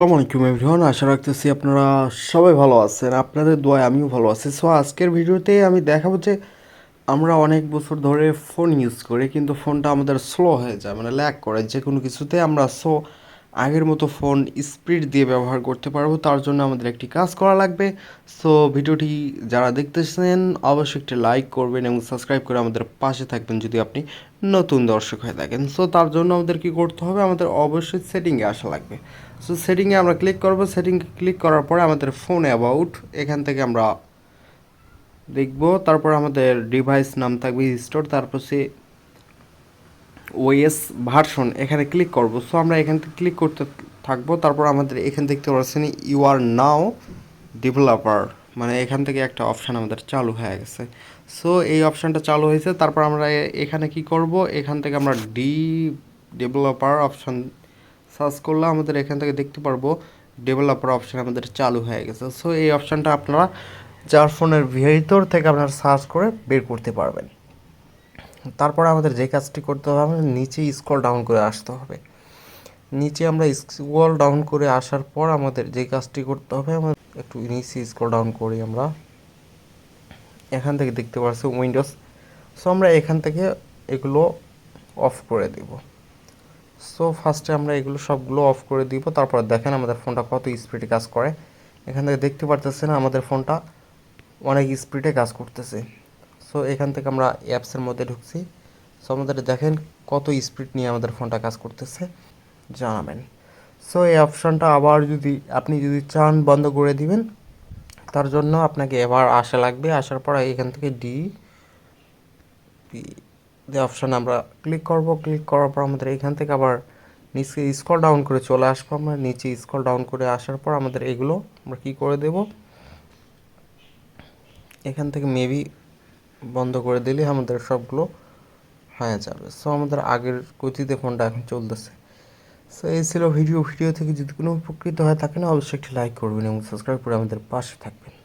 আসসালামু আলাইকুম এভরিওয়ান, আশা রাখতেছি আপনারা সবাই ভালো আছেন, আপনাদের দোয়ায় আমিও ভালো আছি। সো আজকের ভিডিওতে আমি দেখাবো যে আমরা অনেক বছর ধরে ফোন ইউজ করি, কিন্তু ফোনটা আমাদের স্লো হয়ে যায় মানে ল্যাক করে যে কোনো কিছুতে আমরা সো আগের মতো ফোন স্পিড দিয়ে ব্যবহার করতে পারব, তার জন্য আমাদের একটি কাজ করা লাগবে। সো ভিডিওটি যারা দেখতেছেন, অবশ্যই একটি লাইক করবেন এবং সাবস্ক্রাইব করে আমাদের পাশে থাকবেন যদি আপনি নতুন দর্শক হয়ে থাকেন। সো তার জন্য আমাদের কি করতে হবে? আমাদের অবশ্যই সেটিংয়ে আসা লাগবে। সো সেটিংয়ে আমরা ক্লিক করব। সেটিংয়ে ক্লিক করার পরে আমাদের ফোন অ্যাবাউট এখান থেকে আমরা দেখব। তারপর আমাদের ডিভাইস নাম থাকবে স্টোর তারপর সে ওএস ভার্সন এখানে ক্লিক করব। সো আমরা এখান থেকে ক্লিক করতে থাকব। তারপর আমাদের এখান দেখতে পাচ্ছেন ইউ আর নাও ডেভেলপার মানে এখান থেকে একটা অপশান আমাদের চালু হয়ে গেছে। সো এই অপশানটা চালু হয়েছে। তারপর আমরা এখানে কি করব? এখান থেকে আমরা ডি ডেভেলপার অপশান সার্চ করলে আমাদের এখান থেকে দেখতে পারব ডেভেলপার অপশান আমাদের চালু হয়ে গেছে। সো এই অপশানটা আপনারা যার ফোনের ভিতর থেকে আপনারা সার্চ করে বের করতে পারবেন। তারপর আমাদের যে কাজটি করতে হবে, আমাদের নিচে স্ক্রল ডাউন করে আসতে হবে। নিচে আমরা স্ক্রল ডাউন করে আসার পর আমাদের যে কাজটি করতে হবে আমাদের একটু নিচে স্ক্রল ডাউন করি আমরা। এখান থেকে দেখতে পাচ্ছি উইন্ডোজ সো আমরা এখান থেকে এগুলো অফ করে দেব। সো ফার্স্টে আমরা এগুলো সবগুলো অফ করে দিব। তারপর দেখেন আমাদের ফোনটা কত স্পিডে কাজ করে। এখান থেকে দেখতে পারতেছেন আমাদের ফোনটা অনেক স্পিডে কাজ করতেছে। সো এখান থেকে আমরা অ্যাপসের মধ্যে ঢুকছি। সো আমাদের দেখেন কত স্পিড নিয়ে আমাদের ফোনটা কাজ করতেছে। জানাবেন। সো এই অপশানটা আবার যদি আপনি যদি চান বন্ধ করে দিবেন, তার জন্য আপনাকে এবার আসা লাগবে। আসার পর এখান থেকে ডি যে অপশান আমরা ক্লিক করব ক্লিক করার পর আমাদের এখান থেকে আবার নিচে স্ক্রল ডাউন করে চলে আসব আমরা। নিচে স্ক্রল ডাউন করে আসার পর আমাদের এগুলো আমরা কি করে দেব? এখান থেকে মেবি বন্ধ করে দিলে আমাদের সবগুলো হয়ে যাবে। সো আমাদের আগের গতিতে ফোনটা এখন চলতেছে। সো এই ছিল ভিডিও ভিডিও থেকে যদি কোনো উপকৃত হয় থাকেন অবশ্যই একটি লাইক করবেন এবং সাবস্ক্রাইব করে আমাদের পাশে থাকবেন।